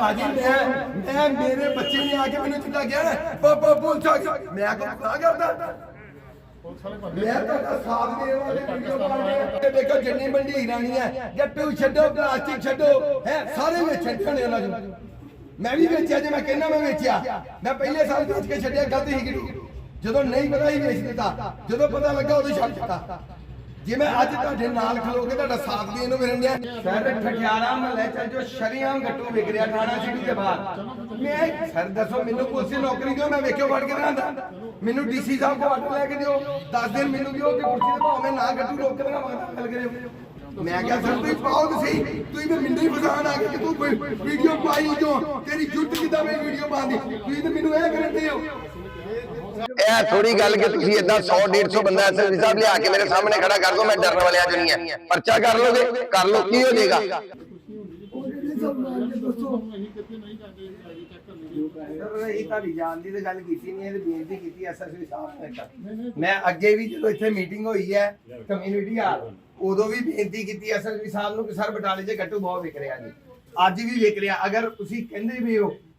ਭਾਜੀ, ਮੈਂ ਮੈਂ ਮੇਰੇ ਬੱਚੇ ਨੇ ਆ ਕੇ ਮੈਨੂੰ ਚਿੱਟਾ ਗਿਆ ਪਾਪਾ ਪੁਲਿਸ ਆ ਗਈ। ਮੈਂ ਕੋ ਨਾ ਕਰਦਾ। ਮੈਂ ਤੁਹਾਡਾ ਸਾਥ ਦੇਣ ਵਾਲੇ ਵੀਡੀਓ ਪਾਉਂਦੇ ਦੇਖੋ ਜਿੰਨੀ ਮੰਡੀ ਰਾਣੀ ਹੈ। ਗੱਟੂ ਛੱਡੋ, ਪਲਾਸਟਿਕ ਛੱਡੋ, ਹੈ, ਸਾਰੇ ਵੇਚਣ ਨੇ ਉਹਨਾਂ ਨੂੰ ਮੈਂ ਵੀ ਵੇਚਿਆ, ਜੇ ਮੈਂ ਕਹਿੰਦਾ ਮੈਂ ਵੇਚਿਆ। ਮੈਂ ਪਹਿਲੇ ਸਾਲ ਵੇਚ ਕੇ ਛੱਡਿਆ, ਗਲਤ ਹੀ ਕਿਹੜੀ ਜਦੋਂ ਨਹੀਂ ਪਤਾ ਹੀ ਵੇਚ ਦਿੱਤਾ। ਜਦੋਂ ਪਤਾ ਲੱਗਾ, ਉਦੋਂ ਛੱਡ ਦਿੱਤਾ। ਜੇ ਮੈਂ ਅੱਜ ਤੁਹਾਡੇ ਨਾਲ ਖਲੋ ਕੇ ਤੁਹਾਡਾ ਸਾਥ ਦੇਣ ਨੂੰ ਮਿਲਣ ਡਿਆ। ਸਰ ਠਠਿਆਰਾ ਮਹੱਲੇ ਚ ਜੋ ਸ਼ਰੀਆਮ ਗੱਟੂ ਵਿਕ ਰਿਹਾ ਥਾਣਾ ਸਿਟੀ ਦੇ ਬਾਹਰ। ਮੈਂ ਸਰ ਦੱਸੋ ਮੈਨੂੰ ਦੀ ਨੌਕਰੀ ਦਿਓ ਮੈਂ ਵੇਖਿਓ ਫੜ ਕੇ ਦਿਖਾਂਦਾ ਮੈਨੂੰ ਡੀਸੀ ਸਾਹਿਬ ਕੋ ਆਰਡਰ ਲੈ ਕੇ ਦਿਓ। 10 ਦਿਨ ਮੈਨੂੰ ਦਿਓ ਕਿ ਕੁਰਸੀ ਤੇ ਭਾਵੇਂ ਨਾ ਗੱਟੂ ਰੋਕ ਕੇ ਦਿਖਾਵਾਂ ਗੱਲ ਕਰਿਓ। ਮੈਂ ਕਿਹਾ ਸਰ ਤੁਸੀਂ ਪਾਓ ਤੇ ਸਹੀ? ਤੁਸੀਂ ਤੇ ਮਿੰਡੀ ਫਸਾਣ ਆ ਗਏ ਕਿ ਤੂੰ ਕੋਈ ਵੀਡੀਓ ਪਾਈ ਜੋ ਤੇਰੀ ਜੁੱਟ ਕਿਦਾਂ ਮੈਂ ਵੀਡੀਓ ਪਾਉਂਦੀ? ਤੁਸੀਂ ਤੇ ਮੈਨੂੰ ਇਹ ਕਰਦੇ ਹੋ ਇਹ ਥੋੜੀ ਗੱਲ ਕਿ ਤੁਸੀਂ ਇਦਾਂ 100 150 ਬੰਦਾ ਐਸਐਸਪੀ ਸਾਹਿਬ ਲਿਆ ਕੇ ਮੇਰੇ ਸਾਹਮਣੇ ਖੜਾ ਕਰ ਦੋ, ਮੈਂ ਡਰਨ ਵਾਲਿਆਂ ਚ ਨਹੀਂ ਹੈ। ਪਰਚਾ ਕਰ ਲੋਗੇ? ਕਰ ਲੋ ਕੀ ਹੋ ਜਾਏਗਾ? ਇਹ ਤੁਹਾਡੀ ਜਾਣ ਦੀ ਤੇ ਗੱਲ ਕੀਤੀ ਨਹੀਂ ਇਹ ਬੇਨਤੀ ਕੀਤੀ ਐਸਐਸਪੀ ਸਾਹਿਬ ਨੇ ਮੈਂ ਅੱਗੇ ਵੀ ਜਦੋਂ ਇੱਥੇ ਮੀਟਿੰਗ ਹੋਈ ਹੈ ਕਮਿਊਨਿਟੀ ਹਾਲ, ਉਦੋਂ ਵੀ ਬੇਨਤੀ ਕੀਤੀ ਐਸਐਸਪੀ ਸਾਹਿਬ ਨੂੰ ਕਿ ਸਰ ਬਟਾਲੇ 'ਚ ਗੱਟੂ ਬਹੁਤ ਵਿਕ ਰਿਹਾ ਜੀ। ਅੱਜ ਵੀ ਵਿਕ ਰਿਹਾ। ਅਗਰ ਤੁਸੀਂ ਕਹਿੰਦੇ ਵੀ ਹੋ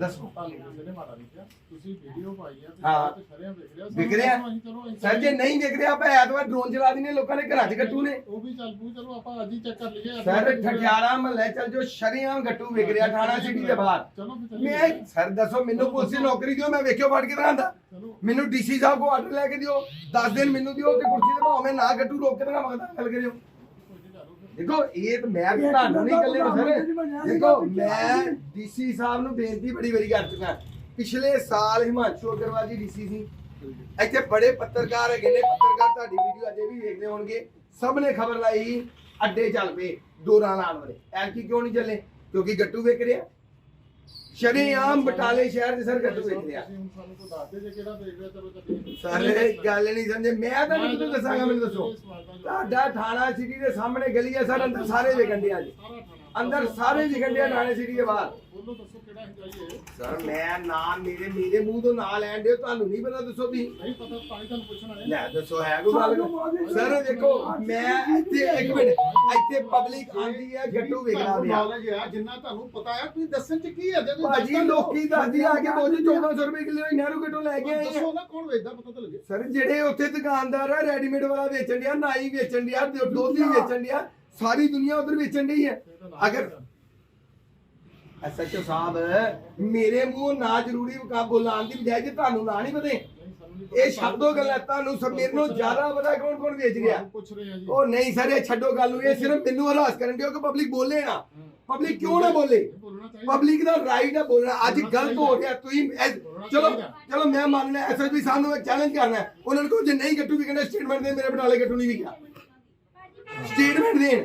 ਦੱਸੋ। ਤੁਸੀਂ ਵੀਡੀਓ ਪਾਈ ਆ ਹਾਂ। ਤੇ ਸ਼ਰਿਆਂ ਵਿਕ ਰਿਹਾ ਵਿਕ ਰਿਹਾ ਅਸੀਂ ਚਲੋ ਅਸੀਂ ਸਰ, ਜੇ ਨਹੀਂ ਵਿਕ ਰਿਹਾ ਆਪਾਂ ਐਤਵਾਰ ਡਰੋਨ ਚਲਾ ਦਿੰਨੇ, ਲੋਕਾਂ ਦੇ ਘਰਾਂ 'ਚ ਗੱਟੂ ਨੇ ਉਹ ਵੀ ਚੱਲ ਪੂ ਚਲੋ ਆਪਾਂ ਅੱਜ ਹੀ ਚੈੱਕ ਕਰ ਲਈਏ ਸਰ, ਠਠਿਆਰਾ ਮਹੱਲੇ ਚੱਲ ਜੋ ਸ਼ਰੀਆਮ ਗੱਟੂ ਵਿਕ ਰਿਹਾ ਥਾਣਾ ਸਿਟੀ ਦੇ ਬਾਹਰ ਚਲੋ ਫਿਰ ਚੱਲੀਏ। ਮੈਂ ਸਰ, ਦੱਸੋ, ਮੈਨੂੰ ਪੁਲਿਸ ਦੀ ਨੌਕਰੀ ਦਿਓ, ਮੈਂ ਵੇਖਿਓ ਫੜ ਕੇ ਦਿਖਾਂਦਾ ਚਲੋ ਮੈਨੂੰ ਡੀਸੀ ਸਾਹਿਬ ਕੋ ਆਰਡਰ ਲੈ ਕੇ ਦਿਓ 10 ਦਿਨ ਮੈਨੂੰ ਦਿਓ ਤੇ ਕੁਰਸੀ ਤੇ ਭਾਵੇਂ ਨਾ ਗੱਟੂ ਰੋਕ ਕੇ ਦਿਖਾਵਾਂ ਤਾਂ ਗੱਲ ਕਰਿਓ ਦੇਖੋ ਇਹ ਤਾਂ ਮੈਂ ਵੀ ਤੁਹਾਨੂੰ ਨਹੀਂ ਕੱਲੇ ਸਰ। ਦੇਖੋ ਮੈਂ ਡੀਸੀ ਸਾਹਿਬ ਨੂੰ ਬੇਨਤੀ ਬੜੀ ਵਾਰੀ ਕਰ ਚੁੱਕਾ ਪਿਛਲੇ ਸਾਲ ਹਿਮਾਂਸ਼ੂ ਅਗਰਵਾਲ ਜੀ ਡੀਸੀ ਸੀ। ਇੱਥੇ ਬੜੇ ਪੱਤਰਕਾਰ ਹੈਗੇ ਨੇ। ਪੱਤਰਕਾਰ ਤੁਹਾਡੀ ਵੀਡੀਓ ਅਜੇ ਵੀ ਵੇਖਦੇ ਹੋਣਗੇ। ਸਭ ਨੇ ਖਬਰ ਲਾਈ ਅੱਡੇ ਚੱਲ ਪਏ ਦੋਰਾਂ ਨਾਲ ਵਾਲੇ। ਐਲਕੀ ਕਿਉਂ ਨਹੀਂ ਚੱਲੇ? ਕਿਉਂਕਿ ਗੱਟੂ ਵੇਚ ਰਿਹਾ। ਸ਼ਰੀਆਮ ਬਟਾਲੇ ਸ਼ਹਿਰ ਦੇ ਸਰ ਗੱਟੂ ਵੇਚ ਰਿਹਾ ਤੁਸੀਂ ਸਾਨੂੰ ਕੋਈ ਦੱਸ ਦੇ ਜੇ ਕਿਹੜਾ ਦੇਖ ਰਿਹਾ ਚਲੋ ਚੱਲੀਏ ਸਾਰੇ ਗੱਲ ਨਹੀਂ ਸਮਝੇ। ਮੈਂ ਤਾਂ ਨਹੀਂ ਤੁਹਾਨੂੰ ਦੱਸਾਂਗਾ, ਮੈਨੂੰ ਦੱਸੋ। ਤੁਹਾਡਾ ਥਾਣਾ ਸਿਟੀ ਦੇ ਸਾਹਮਣੇ ਗਲੀ ਹੈ ਸਰ ਅੰਦਰ ਸਾਰੇ ਵਿਕਣ ਡਿਆ ਜੀ। ਅੰਦਰ ਸਾਰੇ ਵਿਕਣ ਡਿਆ ਥਾਣੇ ਸਿਟੀ ਦੇ ਬਾਹਰ। ਬੋਲੋ ਦੱਸੋ ਸਰ ਮੈਂ ਨਾਮ ਮੇਰੇ ਮੇਰੇ ਮੂੰਹ ਤੋਂ ਨਾਂ ਲੈਣ ਦਿਓ ਤੁਹਾਨੂੰ ਨਹੀਂ ਪਤਾ ਦੱਸੋ ਤੁਸੀਂ ਨਹੀਂ ਪਤਾ ਤਾਂ ਹੀ ਤੁਹਾਨੂੰ ਪੁੱਛਣਾ ਹੈ। ਲੈ ਦੱਸੋ ਹੈ ਕੋਈ ਗੱਲ? ਸਰ ਦੇਖੋ ਮੈਂ ਇੱਥੇ ਇੱਕ ਮਿੰਟ ਇੱਥੇ ਪਬਲਿਕ ਆਂਦੀ ਹੈ ਗੱਟੂ ਵਿਕਣਾ ਪਿਆ ਨੌਲੇਜ ਹੈ ਜਿੰਨਾ ਤੁਹਾਨੂੰ ਪਤਾ ਹੈ ਤੁਸੀਂ ਦੱਸਣ ਚ ਕੀ ਹੈ? ਜੇ ਤੁਸੀਂ ਭਾਜੀ ਦੱਸਦੇ ਹੋ। ਲੋਕੀ ਦੱਸਦੀ ਆ ਕੇ ਬੋਝ 1400 ਰੁਪਏ ਕਿਲੋ ਨਹਿਰੂ ਗੱਟੂ ਲੈ ਕੇ ਆਏ ਦੱਸੋ ਨਾ ਕੌਣ ਵੇਚਦਾ ਪਤਾ ਤਾਂ ਲੱਗੇ। ਸਰ ਜਿਹੜੇ ਉੱਥੇ ਦੁਕਾਨਦਾਰ ਆ ਰੈਡੀਮੇਡ ਵਾਲਾ ਵੇਚਣ ਡਿਆ ਨਾਈ ਵੇਚਣ ਡਿਆ ਦੁ- ਦੁੱਧ ਵੇਚਣ ਡਿਆ ਸਾਰੀ ਦੁਨੀਆ ਉਧਰ ਵੇਚਣ ਡਈ ਹੈ। ਅਗਰ ਐਸਐਚਓ ਸਾਹਿਬ ਮੇਰੇ ਮੂੰਹ ਨਾ ਜ਼ਰੂਰੀ ਕਾ ਬੋਲਾਂ ਦੀ ਬਜਾਏ ਜੇ ਤੁਹਾਨੂੰ ਨਾ ਨਹੀਂ ਪਤੇ ਇਹ ਛੱਡੋ ਗੱਲਾਂ ਤੁਹਾਨੂੰ ਸਭ ਮੇਰੇ ਨੂੰ ਜ਼ਿਆਦਾ ਪਤਾ ਕੌਣ ਕੌਣ ਵੇਚ ਰਿਹਾ। ਪੁੱਛ ਰਹੇ ਆ ਜੀ। ਉਹ ਨਹੀਂ ਸਰ ਇਹ ਛੱਡੋ ਗੱਲ ਨੂੰ ਇਹ ਸਿਰਫ ਮੈਨੂੰ ਹਰਾਸ ਕਰਨ ਦਿਓ ਕਿ ਪਬਲਿਕ ਬੋਲੇ ਨਾ। ਪਬਲਿਕ ਕਿਉਂ ਨਾ ਬੋਲੇ? ਪਬਲਿਕ ਦਾ ਰਾਈਟ ਹੈ ਬੋਲਣਾ ਅੱਜ ਗਲਤ ਹੋ ਰਿਹਾ ਤੁਸੀਂ ਚਲੋ ਚਲੋ ਮੈਂ ਮੰਨਣਾ ਐਸਐਸਪੀ ਸਾਹਿਬ ਨੂੰ ਚੈਲੰਜ ਕਰਨਾ ਹੈ। ਉਹਨਾਂ ਨੂੰ ਕਹੋ ਜੇ ਨਹੀਂ ਗੱਟੂ ਵਿਕਣਾ ਸਟੇਟਮੈਂਟ ਦੇ ਮੇਰੇ ਬਟਾਲੇ ਗੱਟੂ ਨਹੀਂ ਵਿਕਿਆ ਸਟੇਟਮੈਂਟ ਦੇਣ।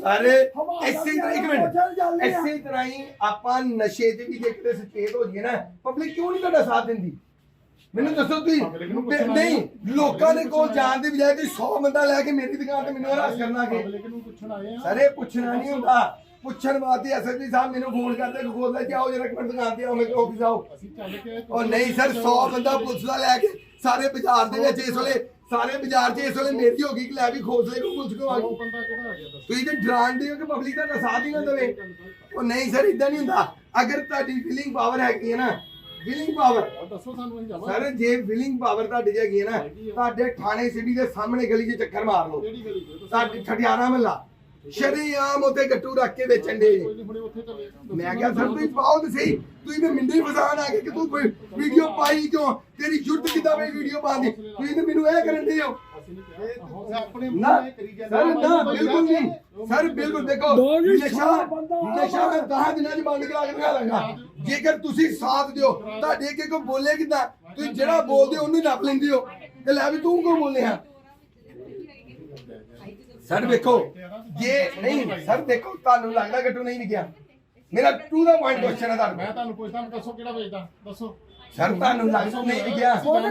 ਸਾਰੇ ਇਸੇ ਤਰ੍ਹਾਂ ਇੱਕ ਮਿੰਟ। ਇਸੇ ਤਰ੍ਹਾਂ ਹੀ ਆਪਾਂ ਨਸ਼ੇ ਤੇ ਵੀ ਜੇ ਕਿਤੇ ਸੁਚੇਤ ਹੋ ਜਾਈਏ ਨਾ ਪਬਲਿਕ ਕਿਉਂ ਨਹੀਂ ਤੁਹਾਡਾ ਸਾਥ ਦਿੰਦੀ? ਮੈਨੂੰ ਦੱਸੋ ਤੁਸੀਂ Public ਨੂੰ ਪੁੱਛਣਾ ਨਹੀਂ ਲੋਕਾਂ ਦੇ ਕੋਲ ਜਾਣ ਦੀ ਬਜਾਏ ਤੁਸੀਂ 100 ਬੰਦਾ ਲੈ ਕੇ ਮੇਰੀ ਦੁਕਾਨ ਤੇ ਮੈਨੂੰ ਹਰਾਸ ਕਰਨਾ ਕਿ ਪਬਲਿਕ ਨੂੰ ਪੁੱਛਣ ਆਏ ਆ। ਸਰ ਇਹ ਪੁੱਛਣਾ ਨਹੀਂ ਹੁੰਦਾ। ਪੁੱਛਣ ਵਾਸਤੇ ਐਸਐਸਪੀ ਸਾਹਿਬ ਮੈਨੂੰ ਫੋਨ ਕਰਦੇ ਕਿ ਖੋਲ ਲੈ ਜਾਓ ਜਰਾ ਇੱਕ ਮਿੰਟ ਦੁਕਾਨ ਤੇ ਆਓ ਮੇਰੇ ਆਫਿਸ ਆਓ। ਅਸੀਂ ਚੱਲ ਕੇ ਉਹ ਨਹੀਂ ਸਰ 100 ਬੰਦਾ ਪੁਲਿਸ ਦਾ ਲੈ ਕੇ ਸਾਰੇ ਬਾਜ਼ਾਰ ਦੇ ਵਿੱਚ ਇਸ ਵੇਲੇ ਸਾਰੇ ਬਾਜ਼ਾਰ 'ਚ ਇਸ ਵੇਲੇ ਮੇਰੀ ਹੋ ਗਈ ਕਿ ਲੈ ਵੀ ਖੋਸਲੇ ਨੂੰ ਪੁਲਿਸ ਕੋ ਆ ਉਹ ਗਈ। ਬੰਦਾ ਕਿਹੜਾ ਆ ਗਿਆ ਦੱਸੋ? ਤੁਸੀਂ ਤੇ ਡਰਾਉਂਦੇ ਹੋ ਕਿ ਪਬਲਿਕ ਦਾ ਸਾਥ ਹੀ ਨਾ ਦੇਵੇ। ਉਹ ਨਹੀਂ ਸਰ ਇਦਾਂ ਨਹੀਂ ਹੁੰਦਾ। ਅਗਰ ਤੁਹਾਡੀ ਫੀਲਿੰਗ ਪਾਵਰ ਹੈਗੀ ਹੈ ਨਾ ਫੀਲਿੰਗ ਪਾਵਰ ਉਹ ਦੱਸੋ ਸਾਨੂੰ ਅਸੀਂ ਜਾਵਾਂ ਸਰ ਜੇ ਫੀਲਿੰਗ ਪਾਵਰ ਤੁਹਾਡੀ ਹੈਗੀ ਹੈ ਨਾ ਤੁਹਾਡੇ ਥਾਣੇ ਸਿਟੀ ਦੇ ਸਾਹਮਣੇ ਗਲੀ 'ਚ ਚੱਕਰ ਮਾਰ ਲਓ। ਕਿਹੜੀ ਗਲੀ ਚ? ਤੁਹਾਡੇ ਠਠਿਆਰਾ ਮਹੱਲਾ। ਸ਼ਰੀਆਮ ਉੱਤੇ ਗੱਟੂ ਰੱਖ ਕੇ ਵੇਚਣ ਦੇ ਮੈਂ ਕਿਹਾ ਸਰ ਤੁਸੀਂ ਪਾਓ ਤੇ ਸਹੀ। ਤੁਸੀਂ ਤੇ ਮਿੰਡੀ ਫਸਾਣ ਆ ਗਏ ਕਿ ਤੂੰ ਕੋਈ ਵੀਡੀਓ ਪਾਈ ਕਿਉਂ? ਤੇਰੀ ਜੁਰਤ ਕਿਦਾਂ ਮੈਂ ਵੀਡੀਓ ਪਾਉਂਦੀ ਤੁਸੀਂ ਤੇ ਮੈਨੂੰ ਇਹ ਕਰਨ ਦੇ ਹੋ। ਨਾ ਸਰ। ਨਾ ਬਿਲਕੁਲ ਨਹੀਂ। ਸਰ ਬਿਲਕੁਲ ਦੇਖੋ ਨਸ਼ਾ ਨਸ਼ਾ ਮੈਂ 10 ਦਿਨਾਂ ਚ ਬੰਦ ਕਰਾ ਕੇ ਲਾਂਗਾ ਜੇਕਰ ਤੁਸੀਂ ਸਾਥ ਦਿਓ ਤੁਹਾਡੇ ਅੱਗੇ ਕੋਈ ਬੋਲੇ ਕਿਦਾਂ? ਤੁਸੀਂ ਜਿਹੜਾ ਬੋਲਦੇ ਹੋ ਉਹਨੂੰ ਨੱਪ ਲੈਂਦੇ ਹੋ। ਤੇ ਲੈ ਵੀ ਤੂੰ ਕਿਉਂ ਬੋਲੇ ਆ? ਸਰ ਵੇਖੋ ਜੇ ਨਹੀਂ ਸਰ ਦੇਖੋ ਤੁਹਾਨੂੰ ਲੱਗਦਾ ਗੱਟੂ ਨਹੀਂ ਵਿਕਿਆ? ਮੇਰਾ ਟੂ ਦਾ ਪੁਆਇੰਟ ਕੁਐਸਚਨ ਹੈ ਮੈਂ ਤੁਹਾਨੂੰ ਤੁਹਾਨੂੰ ਪੁੱਛਦਾ ਮੈਂ ਦੱਸੋ ਕਿਹੜਾ ਵੇਚਦਾ? ਦੱਸੋ। ਸਰ ਤੁਹਾਨੂੰ ਲੱਗਦਾ ਨਹੀਂ ਮਾਰਦਾ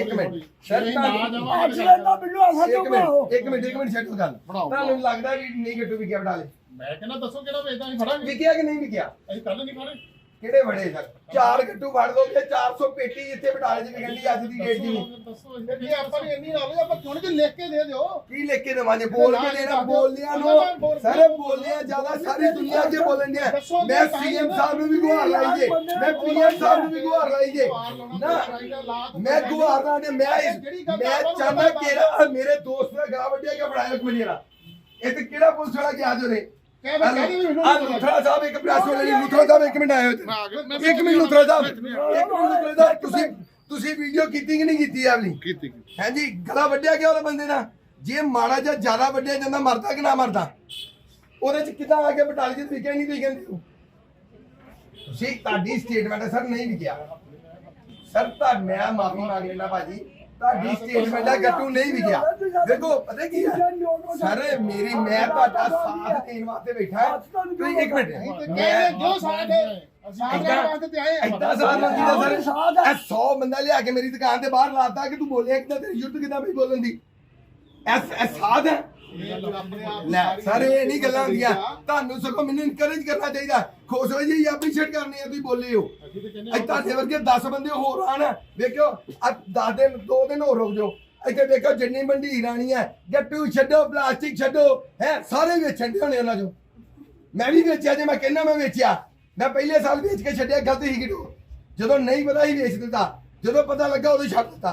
ਇੱਕ ਮਿੰਟ। ਸਰ ਤੁਹਾਨੂੰ ਅੱਜ ਮੈਨੂੰ ਆਸਾ ਇੱਕ ਮਿੰਟ ਇੱਕ ਮਿੰਟ ਇੱਕ ਮਿੰਟ ਛੱਡ ਗੱਲ। ਬਣਾਓ। ਤੁਹਾਨੂੰ ਲੱਗਦਾ ਵੀ ਨਹੀਂ ਗੱਟੂ ਵਿਕਿਆ ਬਟਾਲੇ? ਮੈਂ ਕਹਿੰਦਾ ਦੱਸੋ ਕਿਹੜਾ ਵੇਚਦਾ ਅਸੀਂ ਫੜਾਂਗੇ। ਵਿਕਿਆ ਕਿ ਨਹੀਂ ਵਿਕਿਆ? ਅਸੀਂ ਕੱਲ ਨਹੀਂ ਫੜੇ। ਕਿਹੜੇ ਬੜੇ ਸਰ ਚਾਰ ਗੱਟੂ ਫੜ ਦੋਗੇ 400 ਪੇਟੀ ਇੱਥੇ ਬਟਾਲੇ ਚ ਦੀ ਅੱਜ ਦੀ ਡੇਟ ਦੀ। ਦੱਸੋ ਜੇ ਆਪਾਂ ਨੂੰ ਇੰਨੀ ਨੌਲੇਜ ਆਪਾਂ ਕਿਉਂ ਨਹੀਂ ਲਿਖ ਕੇ ਦੇ ਦਿਓ? ਕੀ ਲਿਖ ਕੇ ਦੇਵਾਂਗੇ? ਬੋਲ ਕੇ ਦੇਣਾ ਬੋਲਿਆ ਨੂੰ। ਸਾਰੇ ਬੋਲਿਆ ਜ਼ਿਆਦਾ ਸਾਰੀ ਦੁਨੀਆ ਅੱਗੇ ਬੋਲਣ ਡਿਆ। ਮੈਂ ਸੀਐਮ ਸਾਹਿਬ ਨੂੰ ਵੀ ਗੁਹਾਰ ਲਾਈ ਜੇ। ਮੈਂ ਪੀਐਮ ਸਾਹਿਬ ਨੂੰ ਵੀ ਗੁਹਾਰ ਲਾਈ ਜੇ। ਨਾ ਮੈਂ ਗੁਹਾਰ ਦੇ ਮੈਂ ਮੈਂ ਚਾਹੁੰਦਾ ਕਿ ਮੇਰੇ ਦੋਸਤ ਦਾ ਗਾ ਵੱਡਿਆ ਕਿ ਬਣਾਇਆ ਇੱਕ ਮੇਰਾ ਇਹ ਤੇ ਕਿਹੜਾ ਪੁਲਿਸ ਵਾਲਾ ਗਿਆ ਜੋਰੇ ਕਹਿ ਮੈਂ ਕਹਿ ਰਹੀ ਮੈਨੂੰ ਆ ਲੁਥਰਾ ਸਾਹਿਬ ਇੱਕ ਪ੍ਰੈਸ ਵਾਲੇ ਲੁਥਰਾ ਸਾਹਿਬ ਇੱਕ ਮਿੰਟ ਆਇਓ ਇੱਕ ਮਿੰਟ ਲੁਥਰਾ ਸਾਹਿਬ ਇੱਕ ਮਿੰਟ ਲੁਥਰਾ ਸਾਹਿਬ ਤੁਸੀਂ ਤੁਸੀਂ ਵੀਡੀਓ ਕੀਤੀ ਕਿ ਨਹੀਂ ਕੀਤੀ ਆਪਣੀ ਕੀਤੀ ਹਾਂਜੀ ਗਲਾ ਵੱਢਿਆ ਗਿਆ ਉਹਦੇ ਬੰਦੇ ਦਾ ਜੇ ਮਾੜਾ ਜਿਹਾ ਜ਼ਿਆਦਾ ਵੱਢਿਆ ਜਾਂਦਾ ਮਰਦਾ ਕਿ ਨਾ ਮਰਦਾ? ਉਹਦੇ ਚ ਕਿਦਾਂ ਆ ਕੇ ਬਟਾਲੀ ਚ ਵਿਕਿਆ ਨਹੀਂ ਤੁਸੀਂ ਕਹਿੰਦੇ ਤੁਸੀਂ ਤੁਹਾਡੀ ਸਟੇਟਮੈਂਟ ਸਰ ਨਹੀਂ ਵਿਕਿਆ। ਸਰ ਤਾਂ ਮੈਂ ਮਾਫੀ ਮੰਗ ਲੈਣਾ ਭਾਜੀ। ਤੁਹਾਡੀ ਸਟੇਟਮੈਂਟ ਹੈ ਗੱਟੂ ਨਹੀਂ ਵਿਕਿਆ ਦੇਖੋ ਪਤਾ ਕੀ ਹੈ ਸਰ ਮੇਰੀ ਮੈਂ ਤੁਹਾਡਾ ਸਾਥ ਦੇਣ ਵਾਸਤੇ ਬੈਠਾ ਹਾਂ। ਤੁਸੀਂ ਇੱਕ ਮਿੰਟ। ਕਹਿ ਮੈਂ ਜੋ ਸਾਡੇ ਸਾਡੇ ਵਾਸਤੇ ਤੇ ਆਏ ਆ। ਏਦਾਂ ਸਾਥ ਮੰਗੀ ਦਾ ਸਰ ਇਹ 100 ਬੰਦਾ ਲਿਆ ਕੇ ਮੇਰੀ ਦੁਕਾਨ ਤੇ ਬਾਹਰ ਲਾਤਾ ਕਿ ਤੂੰ ਬੋਲਿਆ ਕਿਦਾਂ ਤੇਰੀ ਯੁੱਧ ਕਿਦਾਂ ਵੀ ਬੋਲਣ ਦੀ? ਐਸ ਐ ਸਾਧ ਹੈ। ਲੈ ਸਰ ਇਹ ਨਹੀਂ ਗੱਲਾਂ ਹੁੰਦੀਆਂ। ਤੁਹਾਨੂੰ ਸਗੋਂ ਮੈਨੂੰ ਇਨਕਰੇਜ ਕਰਨਾ ਚਾਹੀਦਾ। ਖੁਸ਼ ਹੋ ਜੀ ਐਪਰੀਸ਼ੀਏਟ ਕਰਨੀ ਹੈ ਤੁਸੀਂ ਬੋਲੇ ਹੋ। ਅਸੀਂ ਤੇ ਕਹਿੰਦੇ ਅੱਜ ਤੁਹਾਡੇ ਵਰਗੇ 10 ਬੰਦੇ ਹੋਰ ਆਣ ਵੇਖਿਓ ਆ 10 ਦਿਨ 2 ਦਿਨ ਹੋਰ ਰੁਕ ਜਾਓ। ਇੱਥੇ ਵੇਖੋ ਜਿੰਨੀ ਮੰਡੀ ਰਾਣੀ ਹੈ ਗੱਟੂ ਛੱਡੋ ਪਲਾਸਟਿਕ ਛੱਡੋ ਹੈ ਸਾਰੇ ਵੇਚਣ ਦੇ ਹੋਣੇ ਉਹਨਾਂ ਚੋਂ। ਮੈਂ ਵੀ ਵੇਚਿਆ ਜੇ ਮੈਂ ਕਹਿੰਦਾ ਮੈਂ ਵੇਚਿਆ। ਮੈਂ ਪਹਿਲੇ ਸਾਲ ਵੇਚ ਕੇ ਛੱਡਿਆ ਗਲਤ ਹੀ ਕਿਡੋ ਜਦੋਂ ਨਹੀਂ ਪਤਾ ਹੀ ਵੇਚ ਦਿੱਤਾ ਜਦੋਂ ਪਤਾ ਲੱਗਾ ਉਦੋਂ ਛੱਡ ਦਿੱਤਾ।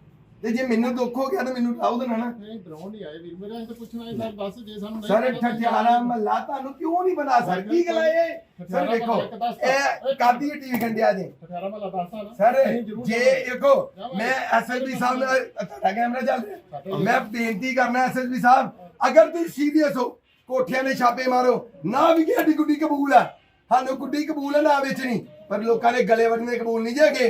ਤੇ ਜੇ ਮੈਨੂੰ ਦੁੱਖ ਹੋ ਗਿਆ ਤਾਂ ਮੈਨੂੰ ਲਾਉ ਦੇਣਾ ਨਾ ਨਹੀਂ ਡਰਾਉਣ ਨਹੀਂ ਆਏ ਵੀਰ ਮੇਰਾ ਅਸੀਂ ਤਾਂ ਪੁੱਛਣਾ ਹੈ ਸਰ ਦੱਸ ਜੇ ਸਾਨੂੰ ਨਹੀਂ ਸਰ ਪਤਾ ਤਾਂ ਠਠਿਆਰਾ ਮਹੱਲਾ ਤੁਹਾਨੂੰ ਕਿਉਂ ਨਹੀਂ ਬਣਾ ਸਰ? ਕੀ ਗੱਲ ਹੈ ਇਹ? ਸਰ ਦੇਖੋ ਇਹ ਕਾਦੀ ਟੀਵੀ ਕੰਡਿਆ ਜੇ? 18 ਮਹਲਾ ਦੱਸਦਾ ਨਾ। ਸਰ ਜੇ। ਦੇਖੋ ਮੈਂ ਐਸਐਸਪੀ ਸਾਹਿਬ ਨਾਲ ਤੁਹਾਡਾ ਕੈਮਰਾ ਚੱਲ ਰਿਹਾ। ਮੈਂ ਬੇਨਤੀ ਕਰਨਾ ਐਸਐਸਪੀ ਸਾਹਿਬ ਅਗਰ ਤੁਸੀਂ ਸੀਰੀਅਸ ਹੋ ਕੋਠਿਆਂ ਦੇ ਛਾਪੇ ਮਾਰੋ ਨਾ ਵੀ ਸਾਡੀ ਗੁੱਡੀ ਕਬੂਲ ਆ। ਸਾਨੂੰ ਗੁੱਡੀ ਕਬੂਲ ਨਾ ਵੇਚਣੀ। ਪਰ ਲੋਕਾਂ ਦੇ ਗਲੇ ਵੱਢਣੇ ਕਬੂਲ ਨਹੀਂ ਜੇਗੇ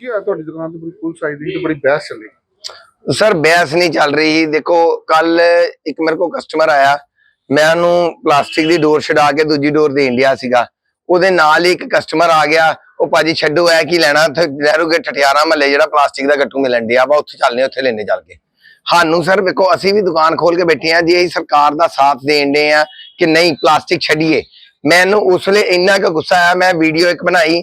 ਕੀ ਹੋਇਆ ਤੁਹਾਡੀ ਦੁਕਾਨ ਤੇ? ਬੜੀ ਪੁਲਿਸ ਆਈ ਦੀ ਤੇ ਬੜੀ ਬਹਿਸ ਚੱਲੀ। ਸਰ ਬਹਿਸ ਨਹੀਂ ਚੱਲ ਰਹੀ ਦੇਖੋ ਕੱਲ ਇੱਕ ਮੇਰੇ ਕੋਲ ਕਸਟਮਰ ਆਇਆ। ਮੈਂ ਉਹਨੂੰ ਪਲਾਸਟਿਕ ਦੀ ਡੋਰ ਛਡਾ ਕੇ ਦੂਜੀ ਡੋਰ ਦੇਣ ਡਿਆ ਸੀਗਾ। ਉਹਦੇ ਨਾਲ ਹੀ ਇੱਕ ਕਸਟਮਰ ਆ ਗਿਆ। ਉਹ ਭਾਜੀ ਛੱਡੋ ਐ ਕੀ ਲੈਣਾ? ਉੱਥੇ ਨਹਿਰੂ ਕੇ ਠਠਿਆਰਾ ਮਹੱਲੇ ਜਿਹੜਾ ਪਲਾਸਟਿਕ ਦਾ ਗੱਟੂ ਮਿਲਣ ਡਿਆ ਵਾ। ਉੱਥੇ ਚੱਲਨੇ ਉੱਥੇ ਲੈਣੇ ਚੱਲ ਕੇ। ਸਾਨੂੰ ਸਰ ਵੇਖੋ ਅਸੀਂ ਵੀ ਦੁਕਾਨ ਖੋਲ ਕੇ ਬੈਠੇ ਆ ਜੀ ਅਸੀਂ ਸਰਕਾਰ ਦਾ ਸਾਥ ਦੇਣ ਦੇ ਆ ਕਿ ਨਹੀਂ ਪਲਾਸਟਿਕ ਛੱਡੀਏ। ਮੈਨੂੰ ਉਸ ਵੇਲੇ ਇੰਨਾ ਕੁ ਗੁੱਸਾ ਆਇਆ। ਮੈਂ ਵੀਡੀਓ ਇੱਕ ਬਣਾਈ।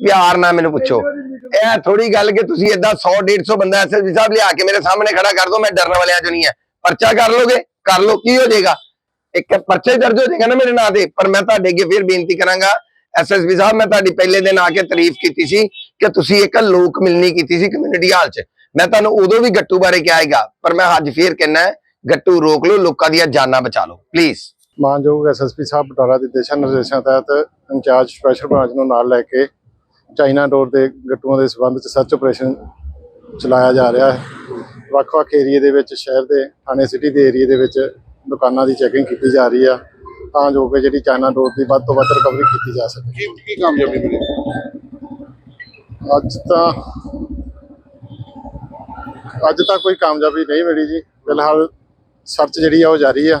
ਪਿਆਰ ਨਾਲ ਮੈਨੂੰ ਪੁੱਛੋ। ਇਹ ਥੋੜੀ ਗੱਲ ਕਿ ਤੁਸੀਂ ਏਦਾਂ 100 150 ਬੰਦਾ ਐਸਐਸਪੀ ਸਾਹਿਬ ਲਿਆ ਕੇ ਮੇਰੇ ਸਾਹਮਣੇ ਖੜਾ ਕਰ ਦੋ ਮੈਂ ਡਰਨ ਵਾਲਿਆਂ ਚੋਂ ਨਹੀਂ ਹੈ ਪਰਚਾ ਕਰ ਲੋਗੇ? ਕਰ ਲੋ ਕੀ ਹੋ ਜਾਏਗਾ? ਇੱਕ ਪਰਚਾ ਹੀ ਦਰਜ ਹੋ ਜਾਏਗਾ ਨਾ ਮੇਰੇ ਨਾਂ ਤੇ। ਪਰ ਮੈਂ ਤੁਹਾਡੇ ਅੱਗੇ ਫਿਰ ਬੇਨਤੀ ਕਰਾਂਗਾ ਐਸਐਸਪੀ ਸਾਹਿਬ ਮੈਂ ਤੁਹਾਡੀ ਪਹਿਲੇ ਦਿਨ ਆ ਕੇ ਤਾਰੀਫ ਕੀਤੀ ਸੀ ਕਿ ਤੁਸੀਂ ਇੱਕ ਲੋਕ ਮਿਲਣੀ ਕੀਤੀ ਸੀ ਕਮਿਊਨਿਟੀ ਹਾਲ 'ਚ। ਮੈਂ ਤੁਹਾਨੂੰ ਉਦੋਂ ਵੀ ਗੱਟੂ ਬਾਰੇ ਕਿਹਾ ਹੈਗਾ ਪਰ ਮੈਂ ਅੱਜ ਫੇਰ ਕਹਿਣਾ ਹੈ ਗੱਟੂ ਰੋਕ ਲਓ ਲੋਕਾਂ ਦੀਆਂ ਜਾਨਾਂ ਬਚਾ ਲਓ ਪਲੀਜ਼ ਮਾਨਯੋਗ ਐਸਐਸਪੀ ਸਾਹਿਬ ਬਟਾਲਾ ਦੇ ਦਿਸ਼ਾ ਨਿਰਦੇਸ਼ਾਂ ਤਹਿਤ ਇੰਚਾਰਜ ਸਪੈਸ਼ਲ ਬ੍ਰਾਂਚ ਨੂੰ ਨਾਲ ਲੈ ਕੇ ਚਾਈਨਾ ਡੋਰ ਦੇ ਗੱਟੂਆਂ ਦੇ ਸਬੰਧ ਚ ਸਰਚ ਆਪਰੇਸ਼ਨ ਚਲਾਇਆ ਜਾ ਰਿਹਾ ਹੈ। ਵੱਖ-ਵੱਖ ਏਰੀਏ ਦੇ ਵਿੱਚ ਸ਼ਹਿਰ ਦੇ ਥਾਣੇ ਸਿਟੀ ਦੇ ਏਰੀਏ ਦੇ ਵਿੱਚ ਦੁਕਾਨਾਂ ਦੀ ਚੈਕਿੰਗ ਕੀਤੀ ਜਾ ਰਹੀ ਆ ਤਾਂ ਜੋ ਕਿ ਜਿਹੜੀ ਚਾਈਨਾ ਡੋਰ ਦੀ ਵੱਧ ਤੋਂ ਵੱਧ ਰਿਕਵਰੀ ਕੀਤੀ ਜਾ ਸਕੇ। ਕੀ ਕੀ ਕਾਮਯਾਬੀ ਮਿਲੀ ਅੱਜ ਤਾਂ ਅੱਜ ਤਾਂ ਕੋਈ ਕਾਮਯਾਬੀ ਨਹੀਂ ਮਿਲੀ ਜੀ। ਫਿਲਹਾਲ ਸਰਚ ਜਿਹੜੀ ਆ ਉਹ ਜਾਰੀ ਆ।